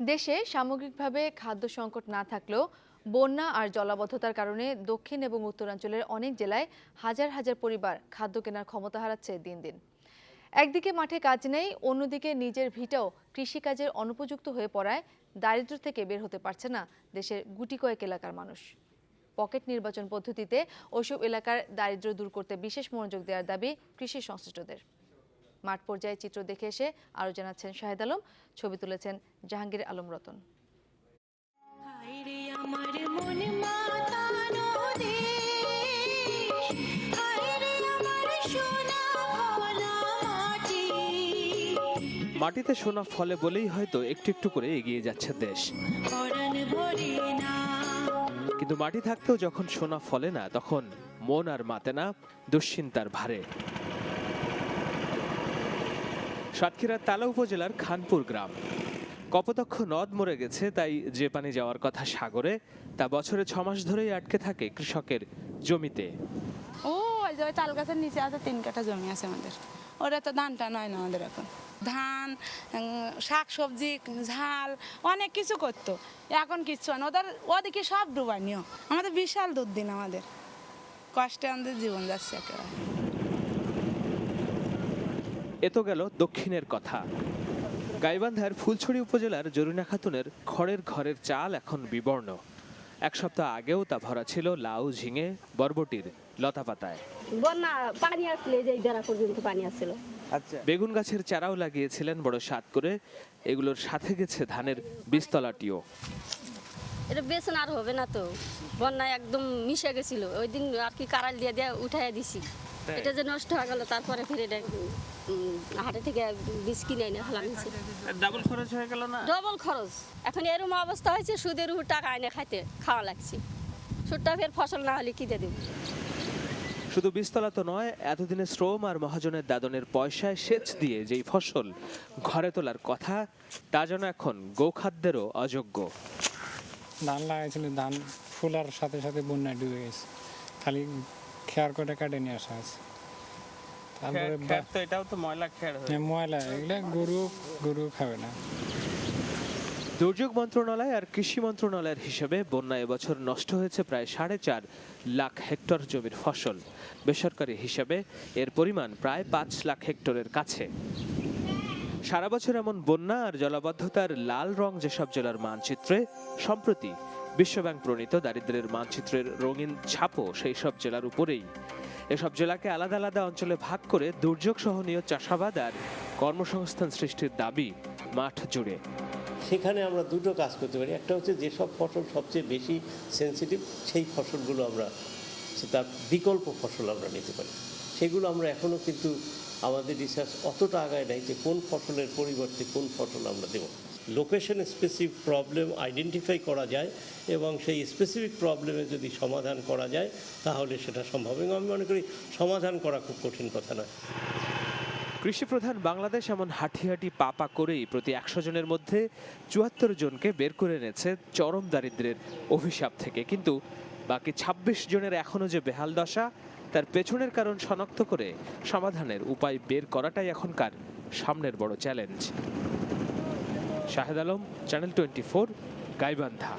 দেশে সামগ্রিকভাবে খাদ্য সংকট না থাকলেও বন্যা আর জলাবদ্ধতার কারণে দক্ষিণ এবং উত্তরাঞ্চলের অনেক জেলায় হাজার হাজার পরিবার খাদ্য কেনার ক্ষমতা হারাচ্ছে দিন দিন। একদিকে মাঠে কাজ নেই, অন্যদিকে নিজের ভিটাও কৃষিকাজের অনুপযুক্ত হয়ে পড়ায় দারিদ্র্য থেকে বের হতে পারছে না দেশের গুটি কয়েক এলাকার মানুষ। পকেট নির্বাচন পদ্ধতিতে ওইসব এলাকার দারিদ্র্য দূর করতে বিশেষ মনোযোগ দেওয়ার দাবি কৃষি সংশ্লিষ্টদের। মাঠ পর্যায়ে চিত্র দেখে এসে আরও জানাচ্ছেন শাহেদ আলম ছবি তুলেছেন জাহাঙ্গীর আলম রতন। হায়রে আমার মন মাতানো দেশ হায়রে আমার সোনা ভোলা মাটি। মাটিতে সোনা ফলে বলেই হয়তো একটু একটু করে এগিয়ে যাচ্ছে দেশ। কিন্তু মাটি থাকতেও যখন সোনা ফলে না তখন মন আর মাতে না দুশ্চিন্তার ভারে। সাতক্ষীরার তালা উপজেলার খানপুর গ্রাম। কপোতক্ষ নদ মরে গেছে, তাই যে পানি যাওয়ার কথা সাগরে। তা বছরে ছ মাস ধরেই আটকে থাকে কৃষকের জমিতে। ও ওই যে তাল গাছের নিচে আছে, তিন কাঠা জমি আছে আমাদের। ওরা তো ধানটা নয় না আমাদের এখন। ধান শাক সবজি ঝাল, অনেক কিছু করতো। এখন কিচ্ছু না। ওদের, ওদিকে সব ডুবানিও আমাদের বিশাল দুর্দিন আমাদের। কষ্টে আমাদের জীবন যাচ্ছে একেবারে। এ তো গেল দক্ষিণের কথা। গাইবান্ধার ফুলছড়ি উপজেলার জরিনা খাতুনের খড়ের ঘরের চাল এখন বিবর্ণ। এক সপ্তাহ আগেও তা ভরা ছিল লাউ ঝিঙে বরবটির লতাপাতায় বন্যা পানি আসলে যে এই পর্যন্ত পানি আসছিল। বেগুন গাছের চারাও লাগিয়েছিলেন বড় সাত করে। এগুলোর সাথে গেছে ধানের বীজতলাটিও। এটা বেসন আর হবে না তো। বন্যায় একদম মিশে গেছিল। ওই দিন আর কি কারাল দিয়ে দিয়ে উঠাইয়া দিছি। এটা যে নষ্ট হয়ে গেল তারপরে ফিরে এটা হাটে থেকে বীজ কিনে এনে ফেলা নিয়েছে ডাবল খরচ হয়ে গেল না? ডবল খরচ। এখন এরকম অবস্থা হয়েছে সুদের উপর টাকা এনে খাইতে খাওয়া লাগছে। সুদটা ফের ফসল না হলে কি দিয়ে দেবো? শুধু বিস্তলা তো নয় এতদিনে শ্রম আর মহাজনের দাদনের পয়সায় সেচ দিয়ে যেই ফসল ঘরে তোলার কথা তা যেন এখন গোখাদ্যেরও অযোগ্য। ধান লাগাইছিল ধান ফুলার সাথে সাথে বন্যায় ডুবে গেছে। খালি খেয়ার করে কাটে নিয়ে আসা আছে। তারপরে বা- এটাও তো ময়লা খেয়ার হ্যাঁ, ময়লা এগুলো গরু গরু খাবে না। দুর্যোগ মন্ত্রণালয় আর কৃষি মন্ত্রণালয়ের হিসেবে বন্যা এবছর নষ্ট হয়েছে প্রায় সাড়ে চার লাখ হেক্টর জমির ফসল। বেসরকারি হিসেবে এর পরিমাণ প্রায় পাঁচ লাখ হেক্টরের কাছে। সারা বছর এমন বন্যা আর জলাবদ্ধতার লাল রং যেসব জেলার মানচিত্রে সম্প্রতি বিশ্বব্যাংক প্রণীত দারিদ্র্যের মানচিত্রের রঙিন ছাপও সেই সব জেলার উপরেই। এসব জেলাকে আলাদা আলাদা অঞ্চলে ভাগ করে দুর্যোগ সহনীয় চাষাবাদ আর কর্মসংস্থান সৃষ্টির দাবি মাঠ জুড়ে। সেখানে আমরা দুটো কাজ করতে পারি। একটা হচ্ছে যেসব ফসল সবচেয়ে বেশি সেন্সিটিভ সেই ফসলগুলো আমরা, তার বিকল্প ফসল আমরা নিতে পারি। সেগুলো আমরা এখনও কিন্তু আমাদের রিসার্চ অতটা আগায় নাই যে কোন ফসলের পরিবর্তে কোন ফসল আমরা দেব। লোকেশন স্পেসিফিক প্রবলেম আইডেন্টিফাই করা যায় এবং সেই স্পেসিফিক প্রবলেমে যদি সমাধান করা যায়, তাহলে সেটা সম্ভব। এবং আমি মনে করি সমাধান করা খুব কঠিন কথা নয়। কৃষিপ্রধান বাংলাদেশ এমন হাঁটি হাঁটি পাপা করেই প্রতি একশো জনের মধ্যে চুয়াত্তর জনকে বের করে এনেছে চরম দারিদ্র্যের অভিশাপ থেকে। কিন্তু বাকি ২৬ জনের এখনও যে বেহাল দশা, তার পেছনের কারণ শনাক্ত করে সমাধানের উপায় বের করাটাই এখনকার সামনের বড় challenge. Shahed Alam channel twenty four Gaibandha.